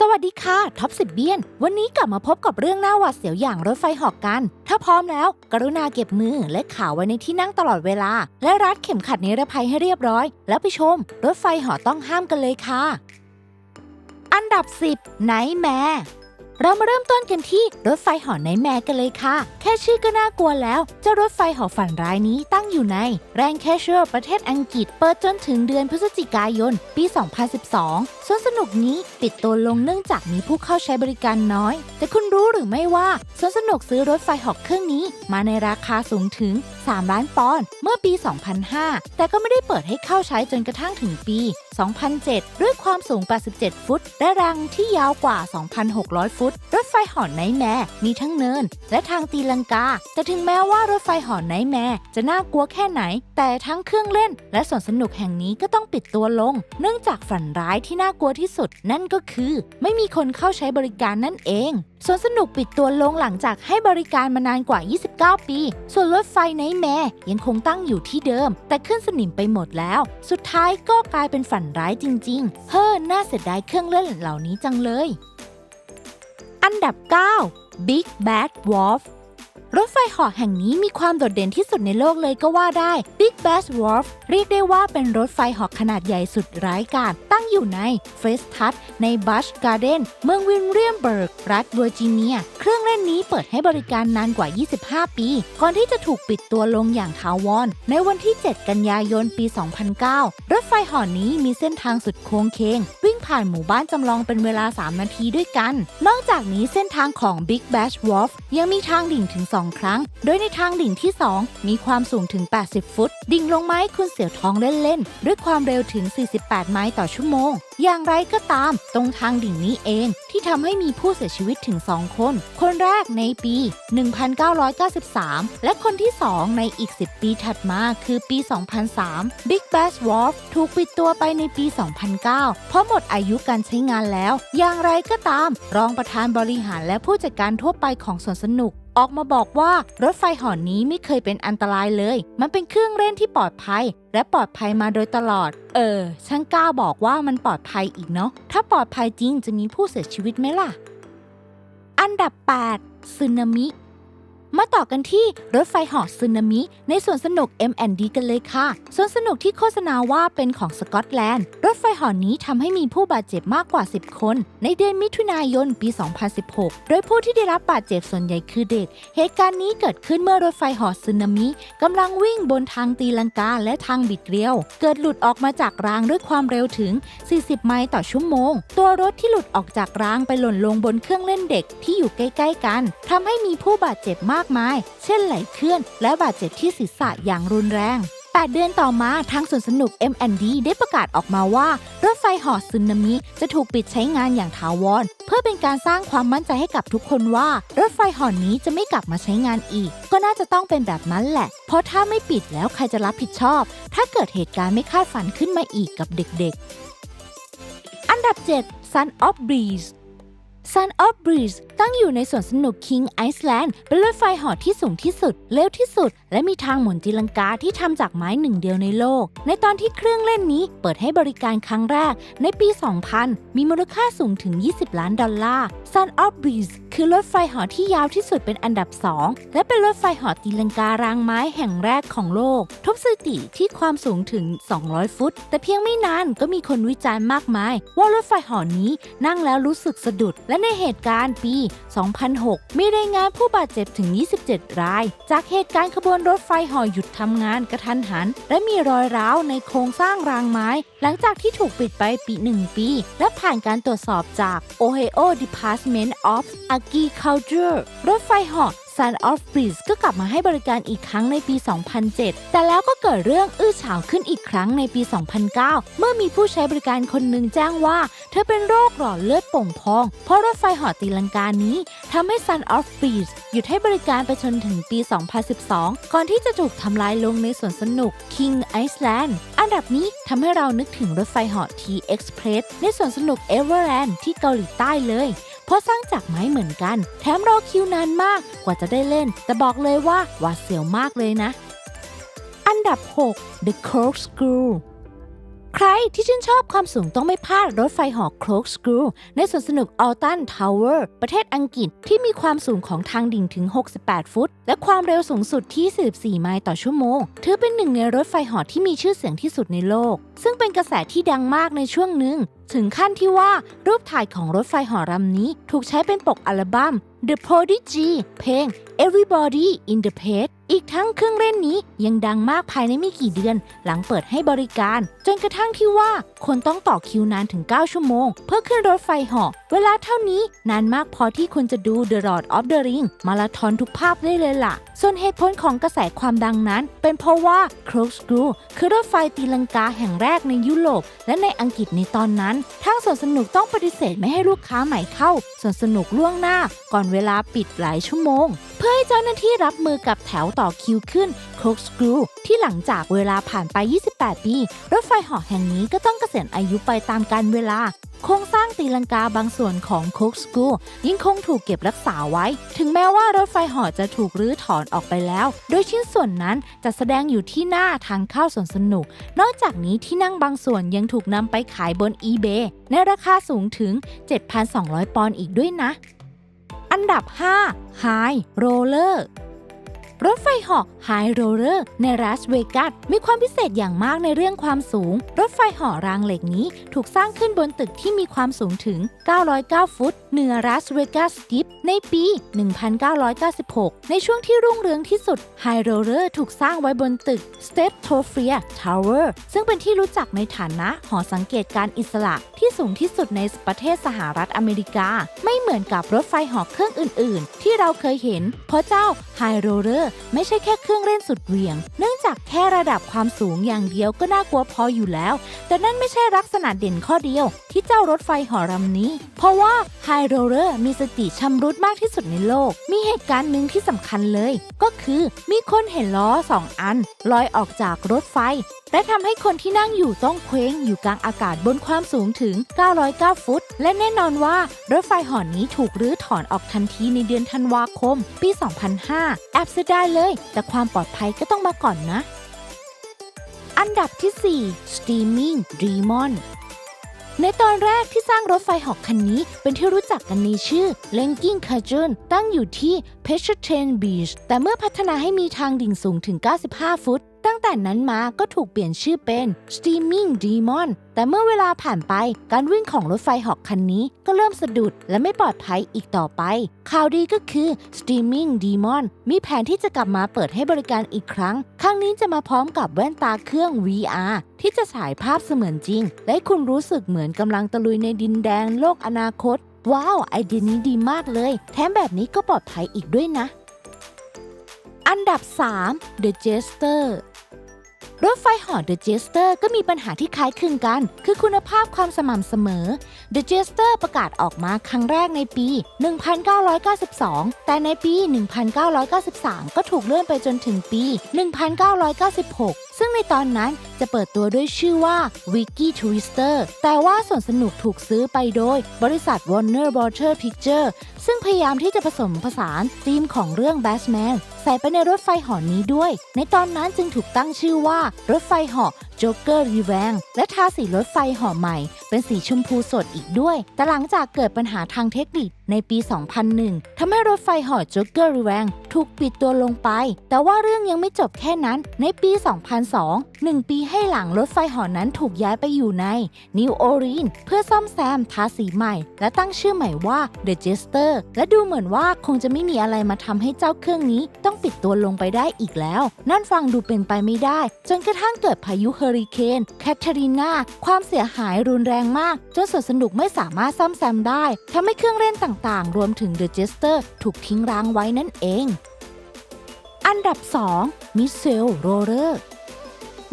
สวัสดีค่ะท็อปสิบเบียน วันนี้กลับมาพบกับเรื่องหน้าหวาดเสียวอย่างรถไฟหอกกัน ถ้าพร้อมแล้ว กรุณาเก็บมือและขาไว้ในที่นั่งตลอดเวลา และรัดเข็มขัดนิรภัยให้เรียบร้อย แล้วไปชม รถไฟหอต้องห้ามกันเลยค่ะ อันดับ 10 ไนแมร์ เรามาเริ่มต้นกันที่รถไฟหอไนแมร์กันเลยค่ะ แค่ชื่อก็น่ากลัวแล้วเจ้ารถไฟหอฝันร้ายนี้ตั้งอยู่ใน แรงแคชเชอร์ประเทศอังกฤษ เปิดจนถึงเดือนพฤศจิกายน ปี 2012ส่วนสนุกนี้ปิดตัวลงเนื่องจากมีผู้เข้าใช้บริการน้อย แต่คุณรู้หรือไม่ว่าสวนสนุกซื้อรถไฟหอกเครื่องนี้ มาในราคาสูงถึง 3 ล้านปอนด์เมื่อปี 2005 แต่ก็ไม่ได้เปิดให้เข้าใช้จนกระทั่งถึงปี 2007 ด้วยความสูง 87 ฟุต และรังที่ยาวกว่า 2,600 ฟุตรถไฟหอนไนแมร์มีทั้งเนิน และทางตีลังกา แต่ถึงแม้ว่ารถไฟหอนไนแมร์จะน่ากลัวแค่ไหน แต่ทั้งเครื่องเล่น และสวนสนุกแห่งนี้ก็ต้องปิดตัวลง เนื่องจากฝันร้ายที่น่ากลัวที่สุด นั่นก็คือ ไม่มีคนเข้าใช้บริการนั่นเองสวนสนุกปิดตัวลงหลังจากให้บริการมานานกว่า 29 ปี ส่วนรถไฟไนแมร์ยังคงตั้งอยู่ที่เดิม แต่ขึ้นสนิมไปหมดแล้ว สุดท้ายก็กลายเป็นฝันร้ายจริง ๆ เฮ้อ น่าเสียดายเครื่องเล่นเหล่านี้จังเลย อันดับ 9 Big Bad Wolf รถไฟหอกแห่งนี้มีความโดดเด่นที่สุดในโลกเลยก็ว่าได้ Big Bad Wolf เรียกได้ว่าเป็นรถไฟหอกขนาดใหญ่สุดร้ายกาจ ตั้งอยู่ในเฟสทัสในบัชการ์เดนเมืองวิลเลียมเบิร์ก รัฐเวอร์จิเนีย เครื่องเล่นนี้เปิดให้บริการนานกว่า 25 ปี ก่อนที่จะถูกปิดตัวลงอย่างทาวร ในวันที่ 7 กันยายนปี 2009 รถไฟหาะนี้มีเส้นทางสุดโค้งเคง วิ่งผ่านหมู่บ้านจำลองเป็นเวลา 3 นาทีด้วยกัน นอกจากนี้เส้นทางของ Big Bash Wharf ยังมีทางดิ่งถึง 2 ครั้ง โดยในทางดิ่งที่ 2 มีความสูงถึง 80 ฟุต ดิ่งลงไม้คุณเสียวท้องเล่นๆ ด้วยความเร็วถึง 48 ไมล์ต่อชั่วโมงอย่างไรก็ตาม ตรงทางดิ่งนี้เองที่ทำให้มีผู้เสียชีวิตถึง 2 คน คนแรกในปี 1993 และคนที่ 2 ในอีก 10 ปีถัดมาคือปี 2003 Big Bass Wharf ถูกปิดตัวไปในปี 2009 เพราะหมดอายุการใช้งานแล้ว อย่างไรก็ตาม รองประธานบริหารและผู้จัดการทั่วไปของสวนสนุก ออกมาบอกว่ารถไฟหอนนี้ไม่เคยเป็นอันตรายเลย มันเป็นเครื่องเล่นที่ปลอดภัย และปลอดภัยมาโดยตลอด เออ ช่างกล้าบอกว่ามันปลอดภัยอีกเนาะ ถ้าปลอดภัยจริงจะมีผู้เสียชีวิตไหมล่ะ อันดับ 8สึนามิ มาต่อกันที่รถไฟหาะสึนามิในสวนสนุก M&D กันเลยค่ะสวนสนุกที่โฆษณาว่าเป็นของสกอตแลนด์ รถไฟหาะนี้ทำให้มีผู้บาดเจ็บมากกว่า 10 คน ในเดือนมิถุนายนปี 2016 โดยผู้ที่ได้รับบาดเจ็บส่วนใหญ่คือเด็ก เหตุการณ์นี้เกิดขึ้นเมื่อรถไฟหาะสึนามิกำลังวิ่งบนทางตีลังกาและทางบิดเลี้ยว เกิดหลุดออกมาจากรางด้วยความเร็วถึง 40 ไมล์ต่อชั่วโมง ตัวรถที่หลุดออกจากรางไปหล่นลงบนเครื่องเล่นเด็กที่อยู่ใกล้ ๆ กันทำให้มีผู้บาดเจ็บมากมาย เช่นไหลเคลื่อน และบาดเจ็บที่ศีรษะอย่างรุนแรง 8 เดือนต่อมาทางสวนสนุก M&D ได้ประกาศออกมาว่า รถไฟหอสึนามิจะถูกปิดใช้งานอย่างถาวร เพื่อเป็นการสร้างความมั่นใจให้กับทุกคนว่า รถไฟหอนี้จะไม่กลับมาใช้งานอีก ก็น่าจะต้องเป็นแบบนั้นแหละ เพราะถ้าไม่ปิดแล้วใครจะรับผิดชอบ ถ้าเกิดเหตุการณ์ไม่คาดฝันขึ้นมาอีกกับเด็กๆ อันดับ 7 Sun of Breeze Sun of Breeze ตั้งอยู่ในสวนสนุก King Island เป็นรถไฟหอที่สูงที่สุด เร็วที่สุดและมีทางหมุนตีลังกาที่ทำจากไม้หนึ่งเดียวในโลก ในตอนที่เครื่องเล่นนี้เปิดให้บริการครั้งแรก ในปี 2000 มีมูลค่าสูงถึง 20 ล้านดอลลาร์ Sun of Breeze คือรถไฟหาะที่ยาวที่สุดเป็นอันดับ 2 และเป็นรถไฟหาะตีลังการางไม้แห่งแรกของโลก ทุบสถิติที่ความสูงถึง 200 ฟุต แต่เพียงไม่นานก็มีคนวิจารณ์มากมาย ว่ารถไฟหาะนี้นั่งแล้วรู้สึกสะดุด และในเหตุการณ์ปี 2006 มีรายงานผู้บาดเจ็บถึง 27 ราย จากเหตุการณ์ขบวนรถไฟห่อหยุดทำงานกระทันหัน และมีรอยร้าวในโครงสร้างรางไม้ หลังจากที่ถูกปิดไปปีหนึ่งปี และผ่านการตรวจสอบจาก Ohio Department of Agriculture รถไฟห่อ Sun of Breeze ก็กลับมาให้บริการอีกครั้งในปี 2007 แต่แล้วก็เกิดเรื่องอื้อฉาวขึ้นอีกครั้งในปี 2009 เมื่อมีผู้ใช้บริการคนหนึ่งแจ้งว่า เธอเป็นโรคหลอดเลือดโป่งพอง เพราะรถไฟเหาะตีลังกานี้ทำให้ Sun of Breeze หยุดให้บริการไปจนถึงปี 2012 ก่อนที่จะถูกทำลายลงในสวนสนุก King Island อันดับนี้ทำให้เรานึกถึงรถไฟเหาะ T Express ในสวนสนุก Everland ที่เกาหลีใต้เลย เพราะสร้างจากไม้เหมือนกัน แถมรอคิวนานมากกว่าจะได้เล่น แต่บอกเลยว่าหวาดเสียวมากเลยนะ อันดับ 6 The Corkscrew ใครที่ชื่นชอบความสูงต้องไม่พลาดรถไฟหาะโครกสกรูในสวนสนุกอัลตันทาวเวอร์ประเทศอังกฤษที่มีความสูงของทางดิ่งถึง 68 ฟุต และความเร็วสูงสุดที่ 44 ไมล์ต่อชั่วโมง ถือเป็นหนึ่งในรถไฟหาะที่มีชื่อเสียงที่สุดในโลก ซึ่งเป็นกระแสที่ดังมากในช่วงหนึ่ง ถึงขั้นที่ว่ารูปถ่ายของรถไฟหาะลำนี้ ถูกใช้เป็นปกอัลบั้ม The Prodigy เพลง Everybody in the Page อีกทั้งเครื่องเล่นนี้ยังดังมากภายในไม่กี่เดือน หลังเปิดให้บริการ จนกระทั่งที่ว่า คนต้องต่อคิวนานถึง 9 ชั่วโมง เพื่อขึ้นรถไฟเหาะเวลาเท่านี้นานมากพอที่คุณจะดู The Lord of the Ring มาราธอนทุกภาพได้เลยล่ะ ส่วนเหตุผลของกระแสความดังนั้น เป็นเพราะว่า Corkscrew คือรถไฟตีลังกาแห่งแรกในยุโรป และในอังกฤษในตอนนั้น ทางสวนสนุกต้องปฏิเสธไม่ให้ลูกค้าใหม่เข้าสวนสนุกล่วงหน้า ก่อนเวลาปิดหลายชั่วโมง เพื่อให้เจ้าหน้าที่รับมือกับแถวต่อคิวขึ้น Corkscrew ที่หลังจากเวลาผ่านไป 28 ปี รถไฟหาะแห่งนี้ก็ต้องเกษียณอายุไปตามกาลเวลา โครงสร้างตีลังกาบางส่วนของโคกสกูยังคงถูกเก็บรักษาไว้ ถึงแม้ว่ารถไฟหาะจะถูกรื้อถอนออกไปแล้ว โดยชิ้นส่วนนั้นจะแสดงอยู่ที่หน้าทางเข้าสวนสนุก นอกจากนี้ที่นั่งบางส่วนยังถูกนำไปขายบน eBay ในราคาสูงถึง 7,200 ปอนด์อีกด้วยนะ อันดับ 5 High Roller รถไฟเหาะ High Roller ในรัสเวกัสมีความพิเศษอย่างมากในเรื่องความสูง รถไฟเหาะรางเหล็กนี้ถูกสร้างขึ้นบนตึกที่มีความสูงถึง 909 ฟุต เหนือรัสเวกัสสติปในปี 1996 ในช่วงที่รุ่งเรืองที่สุด High Roller ถูกสร้างไว้บนตึก s t e p t o f r i a Tower ซึ่งเป็นที่รู้จักในฐานะหอสังเกตการณ์อิสระที่สูงที่สุดในประเทศสหรัฐอเมริกา ไม่เหมือนกับรถไฟเหาะเครื่องอื่น ๆ ที่เราเคยเห็น เพราะเจ้า High Roller ไม่ใช่แค่เครื่องเล่นสุดเหวี่ยง เนื่องจากแค่ระดับความสูงอย่างเดียวก็น่ากลัวพออยู่แล้ว แต่นั่นไม่ใช่ลักษณะเด่นข้อเดียว ที่เจ้ารถไฟหอลำนี้ เพราะว่า High Roller มีสติชำรุดมากที่สุดในโลก มีเหตุการณ์หนึ่งที่สำคัญเลย ก็คือมีคนเห็นล้อสองอัน ลอยออกจากรถไฟ และทำให้คนที่นั่งอยู่ต้องเคว้งอยู่กลางอากาศบนความสูงถึง 909 ฟุต และแน่นอนว่ารถไฟหอนี้ถูกรื้อถอนออกทันทีในเดือนธันวาคม ปี 2005 แอบเสียดได้เลย แต่ความปลอดภัยก็ต้องมาก่อนนะ อันดับที่ 4 Steaming Demon ในตอนแรกที่สร้างรถไฟหอกคันนี้เป็นที่รู้จักกันในชื่อ l e n k i n c a j u n ตั้งอยู่ที่ p e t r o t e n Beach แต่เมื่อพัฒนาให้มีทางดิ่งสูงถึง 95 ฟุต ตั้งแต่นั้นมาก็ถูกเปลี่ยนชื่อเป็น Steaming Demon แต่เมื่อเวลาผ่านไปการวิ่งของรถไฟหอกคันนี้ก็เริ่มสะดุดและไม่ปลอดภัยอีกต่อไป ข่าวดีก็คือ Steaming Demon มีแผนที่จะกลับมาเปิดให้บริการอีกครั้ง ครั้งนี้จะมาพร้อมกับแว่นตาเครื่อง VR ที่จะฉายภาพเสมือนจริง และคุณรู้สึกเหมือนกำลังตะลุยในดินแดนโลกอนาคต ว้าว ไอเดียนี้ดีมากเลย แถมแบบนี้ก็ปลอดภัยอีกด้วยนะ อันดับ 3 The Jester รถไฟหอ The Jester ก็มีปัญหาที่คล้ายคลึงกัน คือคุณภาพความสม่ำเสมอ The Jester ประกาศออกมาครั้งแรกในปี 1992 แต่ในปี 1993 ก็ถูกเลื่อนไปจนถึงปี 1996 ซึ่งในตอนนั้นจะเปิดตัวด้วยชื่อว่า Wiki Twister แต่ว่าส่วนสนุกถูกซื้อไปโดยบริษัท Warner Brother Picture ซึ่งพยายามที่จะผสมผสานธีมของเรื่อง Batman ใส่ไปในรถไฟหอนี้ด้วย ในตอนนั้นจึงถูกตั้งชื่อว่ารถไฟหอาะ Joker r e v a n และทาสีรถไฟหาะใหม่ เป็นสีชมพูสดอีกด้วย แต่หลังจากเกิดปัญหาทางเทคนิคในปี 2001 ทำให้รถไฟเหาะ Joker r e v a n ถูกปิดตัวลงไป แต่ว่าเรื่องยังไม่จบแค่นั้น ในปี 2002หนึ่งปีให้หลังรถไฟหาะนั้นถูกย้ายไปอยู่ใน New Orleans เพื่อซ่อมแซมทาสีใหม่ และตั้งชื่อใหม่ว่า The Jester และดูเหมือนว่าคงจะไม่มีอะไรมาทำให้เจ้าเครื่องนี้ ต้องปิดตัวลงไปได้อีกแล้ว นั่นฟังดูเป็นไปไม่ได้ จนกระทั่งเกิดพายุเฮอริเคนแคทเธอรีนาความเสียหายรุนแรงมาก จนสวนสนุกไม่สามารถซ่อมแซมได้ทำให้เครื่องเล่นต่างๆ รวมถึงเดอะเจสเตอร์ถูกทิ้งร้างไว้นั่นเอง อันดับ 2 มิเซลโรเลอร์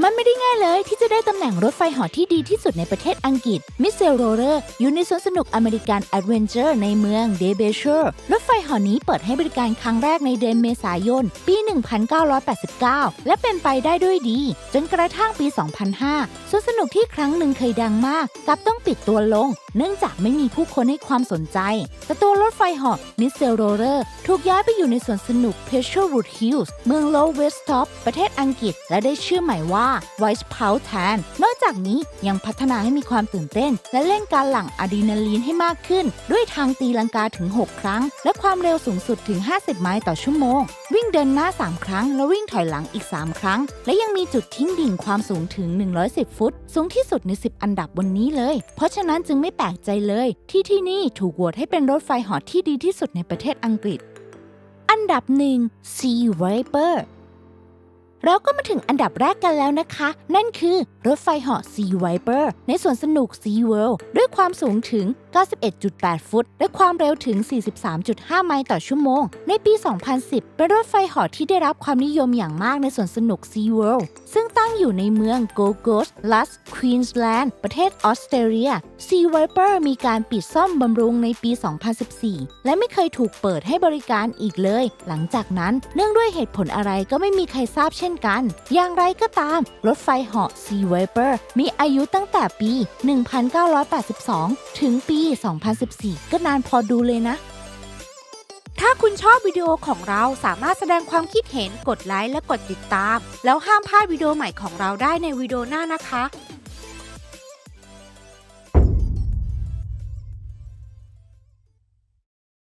มันไม่ได้ง่ายเลยที่จะได้ตำแหน่งรถไฟหาะที่ดีที่สุดในประเทศอังกฤษ มิเซลโรเลอร์อยู่ในสวนสนุกอเมริกันแอดเวนเจอร์ในเมืองเดเบเชอร์รถไฟหาะนี้เปิดให้บริการครั้งแรกในเดือนเมษายน ปี 1989 และเป็นไปได้ด้วยดี จนกระทั่งปี 2005 สวนสนุกที่ครั้งหนึ่งเคยดังมากกลับต้องปิดตัวลง เนื่องจากไม่มีผู้คนให้ความสนใจ แต่ตัวรถไฟหาะมิเซลโรเลอร์ถูกย้ายไปอยู่ในสวนสนุกเพชอร r ูดฮิลส์เมืองโลเวสท็อปประเทศอังกฤษ และได้ชื่อใหม่ว่าา Voice p o w แทน นอกจากนี้ยังพัฒนาให้มีความตื่นเต้น และเร่งการหลั่งอะดรีนาลีนให้มากขึ้น ด้วยทางตีลังกาถึง 6 ครั้ง และความเร็วสูงสุดถึง 50 ไมล์ต่อชั่วโมง วิ่งเดินหน้า 3 ครั้ง และวิ่งถอยหลังอีก 3 ครั้ง และยังมีจุดทิ้งดิ่งความสูงถึง 110 ฟุต สูงที่สุดใน 10 อันดับบนนี้เลย เพราะฉะนั้นจึงไม่แปลกใจเลย ที่ที่นี่ถูกโหวตให้เป็นรถไฟหอที่ดีที่สุดในประเทศอังกฤษ อันดับหนึ่ง Sea Viper เราก็มาถึงอันดับแรกกันแล้วนะคะ นั่นคือรถไฟเหาะ Sea Viper ในสวนสนุก Sea World ด้วยความสูงถึง 91.8 ฟุต และความเร็วถึง 43.5 ไมล์ต่อชั่วโมง ในปี 2010 เป็นรถไฟหาะที่ได้รับความนิยมอย่างมากในสวนสนุก Sea World ซึ่งตั้งอยู่ในเมือง Gold Coast Lus Queensland ประเทศออสเตรเลีย Sea Viper มีการปิดซ่อมบำรุงในปี 2014 และไม่เคยถูกเปิดให้บริการอีกเลย หลังจากนั้นเนื่องด้วยเหตุผลอะไรก็ไม่มีใครทราบเช่นกัน อย่างไรก็ตาม รถไฟเหาะ Sea Viper มีอายุตั้งแต่ปี 1982 ถึงปี2014 ก็นานพอดูเลยนะ ถ้าคุณชอบวิดีโอของเราสามารถแสดงความคิดเห็นกดไลค์และกดติดตาม แล้วห้ามพลาดวิดีโอใหม่ของเราได้ในวิดีโอหน้านะคะ